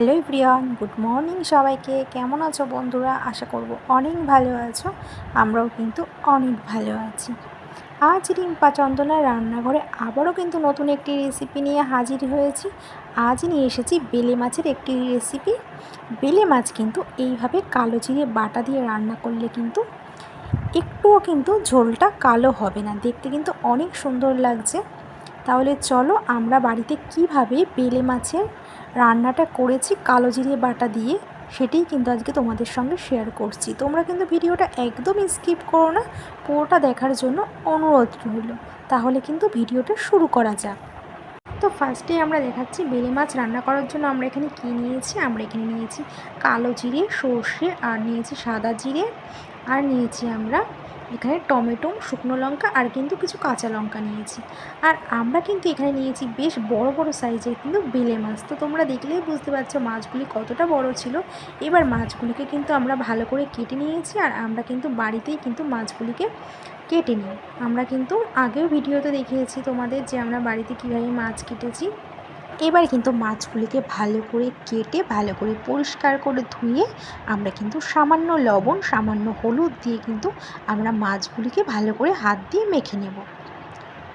Hello প্রিয়ন good morning সবাইকে। কেমন আছো বন্ধুরা? আশা করব অনেক ভালো আছো। আমরাও কিন্তু অনেক ভালো আছি। আজ রিম্পা চন্দনার রান্নাঘরে আবারও কিন্তু নতুন একটি রেসিপি নিয়ে হাজির হয়েছি। আজ নিয়ে এসেছি বেলে মাছের একটি রেসিপি বেলে মাছ কিন্তু এইভাবে কালো জিরে বাটা দিয়ে রান্না করলে কিন্তু একটুও কিন্তু ঝোলটা কালো হবে না। দেখতে কিন্তু অনেক সুন্দর লাগছে। তাহলে চলো আমরা বাড়িতে কীভাবে বেলে মাছের রান্নাটা করেছি কালো জিরে বাটা দিয়ে। সেটাই কিন্তু আজকে তোমাদের সঙ্গে শেয়ার করছি। তোমরা কিন্তু ভিডিওটা একদমই স্কিপ করো না, পুরোটা দেখার জন্য অনুরোধ রইল। তাহলে কিন্তু ভিডিওটা শুরু করা যাক। তো ফার্স্টে আমরা দেখাচ্ছি বেলে মাছ রান্না করার জন্য আমরা এখানে কী নিয়েছি? আমরা এখানে নিয়েছি কালো জিরে, সর্ষে, আর নিয়েছি সাদা জিরে, আর নিয়েছি আমরা এখানে টমেটো, শুকনো লঙ্কা আর কিন্তু কিছু কাঁচা লঙ্কা নিয়েছি। আর আমরা কিন্তু এখানে নিয়েছি বেশ বড় বড় সাইজের কিন্তু বেলে মাছ। তো তোমরা দেখলেই বুঝতে পারছ মাছগুলি কতটা বড় ছিল। এবার মাছগুলিকে কিন্তু আমরা ভালো করে কেটে নিয়েছি আর আমরা কিন্তু বাড়িতেই কিন্তু মাছগুলিকে কেটে নিই। আমরা কিন্তু আগেও ভিডিওতে দেখিয়েছি তোমাদের যে আমরা বাড়িতে কীভাবে মাছ কেটেছি। এবার কিন্তু মাছগুলিকে ভালো করে কেটে, ভালো করে পরিষ্কার করে ধুয়ে আমরা কিন্তু সামান্য লবণ, সামান্য হলুদ দিয়ে কিন্তু আমরা মাছগুলিকে ভালো করে হাত দিয়ে মেখে নেব।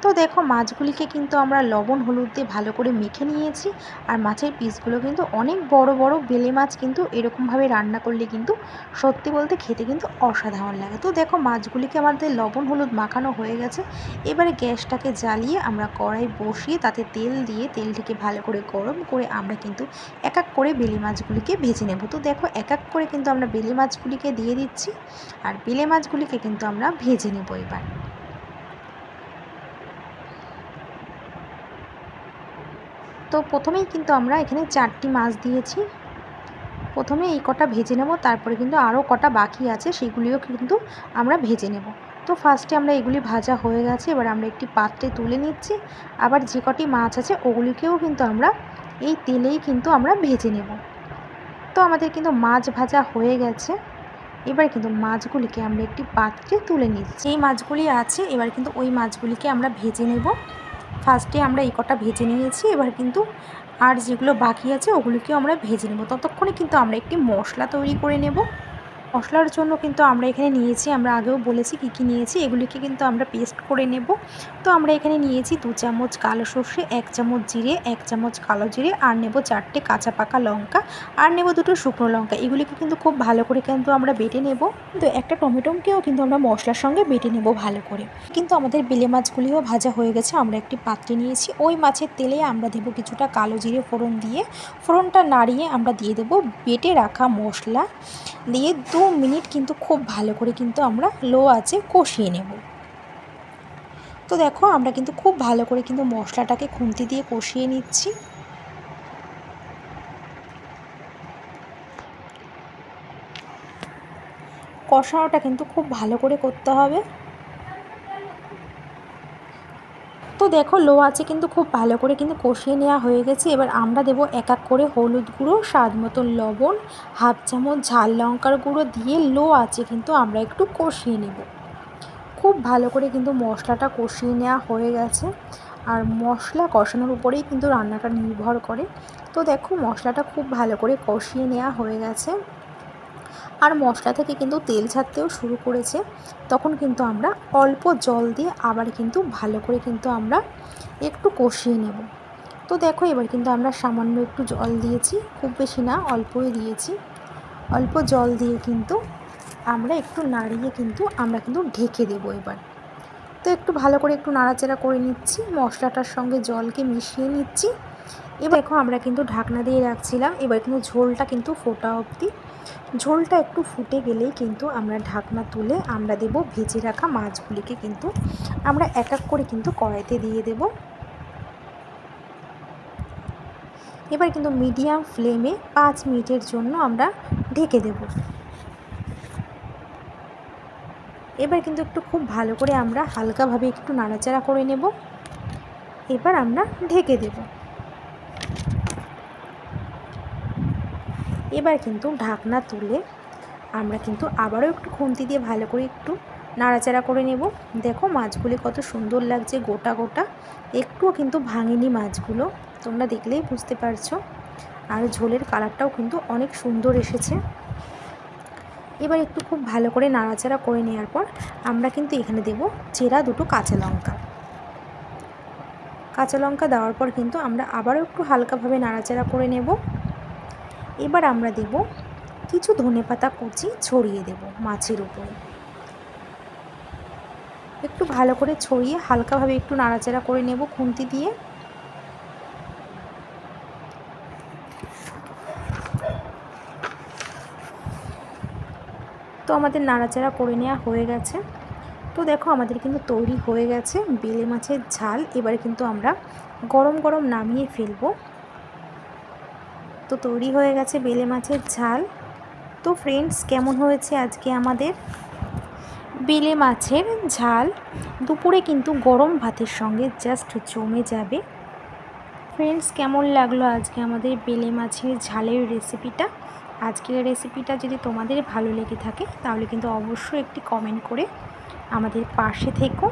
তো দেখো মাছগুলিকে কিন্তু আমরা লবণ, হলুদ দিয়ে ভালো করে মেখে নিয়েছি। আর মাছের পিসগুলো কিন্তু অনেক বড় বড় বেলে মাছ কিন্তু এরকমভাবে রান্না করলে কিন্তু সত্যি বলতে খেতে কিন্তু অসাধারণ লাগে। তো দেখো মাছগুলিকে আমাদের লবণ, হলুদ মাখানো হয়ে গেছে। এবারে গ্যাসটাকে জ্বালিয়ে আমরা কড়াই বসিয়ে তাতে তেল দিয়ে তেলটিকে ভালো করে গরম করে আমরা কিন্তু এক এক করে বেলে মাছগুলিকে ভেজে নেব। তো দেখো এক এক করে কিন্তু আমরা বেলে মাছগুলিকে দিয়ে দিচ্ছি। আর বেলে মাছগুলিকে কিন্তু আমরা ভেজে নেব এবার। তো প্রথমেই কিন্তু আমরা এখানে চারটি মাছ দিয়েছি। প্রথমে এই কটা ভেজে নেব, তারপরে কিন্তু আরও কটা বাকি আছে, সেগুলিও কিন্তু আমরা ভেজে নেব। তো ফার্স্টে আমরা এগুলি ভাজা হয়ে গেছে, এবার আমরা একটি পাত্রে তুলে নিচ্ছি। আবার যে কটি মাছ আছে, ওগুলিকেও কিন্তু আমরা এই তেলেই কিন্তু আমরা ভেজে নেব। তো আমাদের কিন্তু মাছ ভাজা হয়ে গেছে। এবার কিন্তু মাছগুলিকে আমরা একটি পাত্রে তুলে নিচ্ছি। এই মাছগুলি আছে, এবার কিন্তু ওই মাছগুলিকে আমরা ভেজে নেব। ফার্স্টে আমরা এই কটা ভেজে নিয়েছি, এবার কিন্তু আর যেগুলো বাকি আছে ওগুলোকেও আমরা ভেজে নেব। ততক্ষণে কিন্তু আমরা একটি মশলা তৈরি করে নেব। মশলার জন্য কিন্তু আমরা এখানে নিয়েছি, আমরা আগেও বলেছি কী কী নিয়েছি, এগুলিকে কিন্তু আমরা পেস্ট করে নেব। তো আমরা এখানে নিয়েছি দু চামচ কালো সর্ষে, এক চামচ জিরে, এক চামচ কালো জিরে, আর নেব চারটে কাঁচা পাকা লঙ্কা, আর নেব দুটো শুকনো লঙ্কা। এগুলিকে কিন্তু খুব ভালো করে কিন্তু আমরা বেটে নেব। কিন্তু একটা টমেটোকেও কিন্তু আমরা মশলার সঙ্গে বেটে নেব ভালো করে। কিন্তু আমাদের বেলে মাছগুলিও ভাজা হয়ে গেছে, আমরা একটি পাত্রে নিয়েছি। ওই মাছের তেলে আমরা দেবো কিছুটা কালো জিরে ফোড়ন দিয়ে। ফোড়নটা নাড়িয়ে আমরা দিয়ে দেবো বেটে রাখা মশলা। দিয়ে দু মিনিট কিন্তু খুব ভালো করে কিন্তু আমরা লো আছে কষিয়ে নেব। তো দেখো, আমরা কিন্তু খুব ভালো করে কিন্তু মশলাটাকে খুন্তি দিয়ে কষিয়ে নিচ্ছি। কষানোটা কিন্তু খুব ভালো করে করতে হবে। তো দেখো, লো আছে কিন্তু খুব ভালো করে কিন্তু কষিয়ে নেওয়া হয়ে গেছে। এবার আমরা দেবো এক এক করে হলুদ গুঁড়ো, স্বাদ মতন লবণ, হাফ চামচ ঝাল লঙ্কার গুঁড়ো দিয়ে লো আছে কিন্তু আমরা একটু কষিয়ে নেব। খুব ভালো করে কিন্তু মশলাটা কষিয়ে নেওয়া হয়ে গেছে। আর মশলা কষানোর উপরেই কিন্তু রান্নাটা নির্ভর করে। তো দেখো, মশলাটা খুব ভালো করে কষিয়ে নেওয়া হয়ে গেছে। আর মশলা থেকে কিন্তু তেল ছাড়তেও শুরু করেছে। তখন কিন্তু আমরা অল্প জল দিয়ে আবার কিন্তু ভালো করে কিন্তু আমরা একটু কষিয়ে নেব। তো দেখো এবার কিন্তু আমরা সামান্য একটু জল দিয়েছি, খুব বেশি না, অল্পই দিয়েছি। অল্প জল দিয়ে কিন্তু আমরা একটু নাড়িয়ে কিন্তু আমরা কিন্তু ঢেকে দেবো এবার। তো একটু ভালো করে একটু নাড়াচাড়া করে নিচ্ছি, মশলাটার সঙ্গে জলকে মিশিয়ে নিচ্ছি। এবার দেখো আমরা কিন্তু ঢাকনা দিয়ে রাখছিলাম, এবার কিন্তু ঝোলটা কিন্তু ফোটা অবধি ঝোলটা একটু ফুটে গেলেই কিন্তু আমরা ঢাকনা তুলে আমরা দেব ভেজে রাখা মাছগুলিকে কিন্তু আমরা এক এক করে কিন্তু কড়াইতে দিয়ে দেব। এবার কিন্তু মিডিয়াম ফ্লেমে পাঁচ মিনিটের জন্য আমরা ঢেকে দেব। এবার কিন্তু একটু খুব ভালো করে আমরা হালকাভাবে একটু নাড়াচাড়া করে নেব। এবার আমরা ঢেকে দেবো। এবার কিন্তু ঢাকনা তুলে আমরা কিন্তু আবারও একটু খুন্তি দিয়ে ভালো করে একটু নাড়াচাড়া করে নেব। দেখো মাছগুলি কত সুন্দর লাগছে গোটা গোটা। একটুও কিন্তু ভাঙেনি মাছগুলো, তোমরা দেখলেই বুঝতে পারছ। আর ঝোলের কালারটাও কিন্তু অনেক সুন্দর এসেছে। এবার একটু খুব ভালো করে নাড়াচাড়া করে নেওয়ার পর আমরা কিন্তু এখানে দেব চেরা দুটো কাঁচা লঙ্কা। কাঁচা লঙ্কা দেওয়ার পর কিন্তু আমরা আবারও একটু হালকাভাবে নাড়াচাড়া করে নেব। এবার আমরা দেব কিছু ধনেপাতা কুচি ছড়িয়ে দেব মাছের উপরে। একটু ভালো করে ছড়িয়ে হালকাভাবে একটু নাড়াচাড়া করে নেব খুন্তি দিয়ে। তো আমাদের নাড়াচাড়া করে নেওয়া হয়ে গেছে। তো দেখো আমাদের কিন্তু তৈরি হয়ে গেছে বেলে মাছের ঝাল। এবার কিন্তু আমরা গরম গরম নামিয়ে ফেলব। তো তৈরি হয়ে গেছে বেলে মাছের ঝাল। তো ফ্রেন্ডস কেমন হয়েছে আজকে আমাদের? বেলে মাছের ঝাল দুপুরে কিন্তু গরম ভাতের সঙ্গে জাস্ট জমে যাবে। ফ্রেন্ডস কেমন লাগল আজকে আমাদের বেলে মাছের ঝালের রেসিপিটা আজকের রেসিপিটা যদি তোমাদের ভালো লেগে থাকে, তাহলে কিন্তু অবশ্যই একটি কমেন্ট করে আমাদের পাশে থেকো।